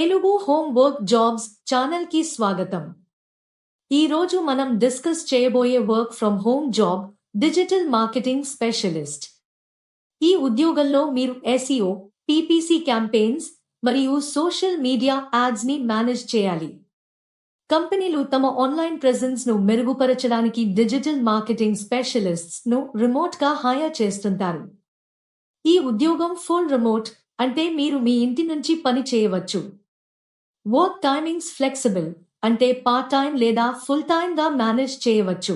Telugu home work jobs ఛానల్కి స్వాగతం. ఈ రోజు మనం డిస్కస్ చేయబోయే work from home job digital marketing specialist. ఈ ఉద్యోగంలో మీరు ఎస్ఈఓ పీపీసీ క్యాంపెయిన్స్ మరియు సోషల్ మీడియా యాడ్స్ని మేనేజ్ చేయాలి. కంపెనీలు తమ ఆన్లైన్ ప్రెజెన్స్ను మెరుగుపరచడానికి డిజిటల్ మార్కెటింగ్ స్పెషలిస్ట్స్ను రిమోట్గా హైర్ చేస్తుంటారు. ఈ ఉద్యోగం ఫుల్ రిమోట్ అంటే మీరు మీ ఇంటి నుంచి పని చేయవచ్చు. వర్క్ టైమింగ్స్ ఫ్లెక్సిబుల్ అంటే పార్ట్ టైం లేదా ఫుల్ టైం గా మేనేజ్ చేయవచ్చు.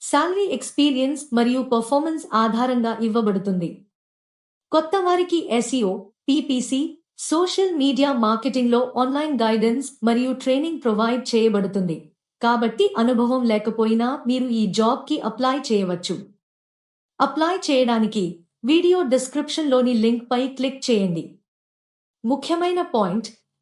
శాలరీ ఎక్స్పీరియన్స్ మరియు పర్ఫార్మెన్స్ ఆధారంగా ఇవ్వబడుతుంది. కొత్త వారికి ఎస్ఈఓ పీపీసీ సోషల్ మీడియా మార్కెటింగ్లో ఆన్లైన్ గైడెన్స్ మరియు ట్రైనింగ్ ప్రొవైడ్ చేయబడుతుంది. కాబట్టి అనుభవం లేకపోయినా మీరు ఈ జాబ్కి అప్లై చేయవచ్చు. అప్లై చేయడానికి వీడియో డిస్క్రిప్షన్లోని లింక్ పై క్లిక్ చేయండి. ముఖ్యమైన పాయింట్